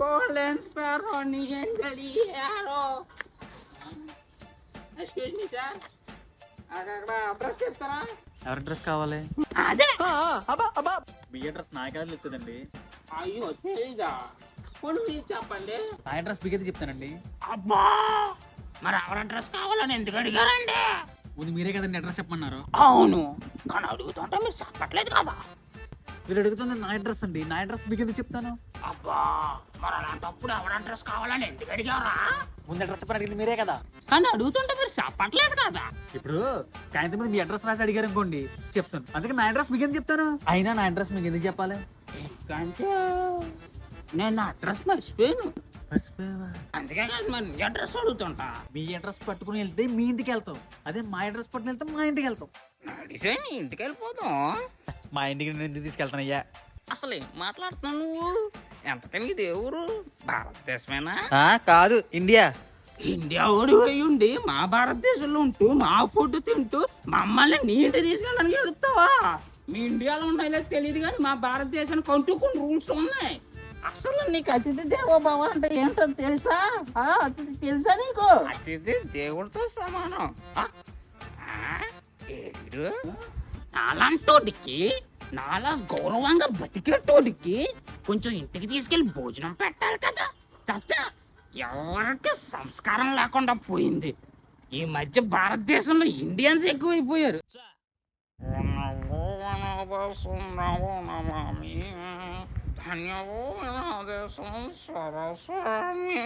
Sparrow నీ తెలియారో excuse me sir అక్కడ అడ్రస్ చెప్తారా ఎవరి డ్రెస్ కావాలి? అదే. మీ అడ్రస్ నా కాదు చెప్తుందండి. అయ్యో తెలీదా? కొన్ని మీరు చెప్పండి? నా అడ్రస్ బిగేది చెప్తానండి. అబ్బా! మరి ఎవరి అడ్రస్ కావాలని ఎందుకు అడిగారండి? ముందు మీరే కదండి అడ్రస్ చెప్పమన్నారు. అవును. కానీ అడుగుతుంటే మీరు చెప్పట్లేదు కదా. మీరు అడుగుతుంది నా అడ్రస్ అండి. నా అడ్రస్ బిగేది చెప్తాను. అబ్బా! అలాంటప్పుడు ఎవరి అడ్రస్ కావాలని ఎందుకు అడిగారా ముందు అడ్రస్ చెప్పని అడిగింది మీరే కదా. కానీ అడుగుతుంటే మీరు చెప్పట్లేదు కదా. ఇప్పుడు కాగితం మీద మీ అడ్రస్ రాసి అడిగారు అనుకోండి చెప్తాను. అందుకే నా అడ్రస్ మీకు ఎందుకు చెప్తాను? అయినా నా అడ్రస్ మీకు ఎందుకు చెప్పాలి? ఎందుకంటే నేను నా అడ్రస్ మర్చిపోయాను. అందుకే నీ అడ్రస్ అడుగుతుంటా. మీ అడ్రస్ పట్టుకుని వెళ్తే మీ ఇంటికి వెళ్తాం. అదే మా అడ్రస్ పట్టుకుని వెళ్తే మా ఇంటికి వెళ్తాం. నడిసే ఇంటికి వెళ్ళిపోతాం మా ఇంటికి నేను ఎందుకు తీసుకెళ్తానయ్యా? అసలు మాట్లాడుతున్నావు నువ్వు? ఎంతకని ఇది భారతదేశమేనా? కాదు ఇండియా. ఇండియా ఓడి పోయి ఉండి మా భారతదేశంలో ఉంటూ మా ఫుడ్ తింటూ మమ్మల్ని నీ ఇంటికి తీసుకెళ్ళడానికి ఎడుతావా మీ ఇండియాలో ఉన్నాయో తెలియదు కానీ మా భారతదేశానికి అంటూ కొన్ని రూల్స్ ఉన్నాయి. అసలు నీకు అతిథి దేవో భవ అంటే ఏంటో తెలుసా? ఆ, అతిథి తెలుసా నీకు? అతిథి దేవుడితో సమానం. ఆ? ఆ? ఏడు? నాలాంటోడికి నాలా గౌరవంగా బతికేటోడికి కొంచెం ఇంటికి తీసుకెళ్ళి భోజనం పెట్టాలి కదా. తచ్చ ఎవరికి సంస్కారం లేకుండా పోయింది. ఈ మధ్య భారతదేశంలో ఇండియన్స్ ఎక్కువైపోయారు. ధన్యవో సరస్వామి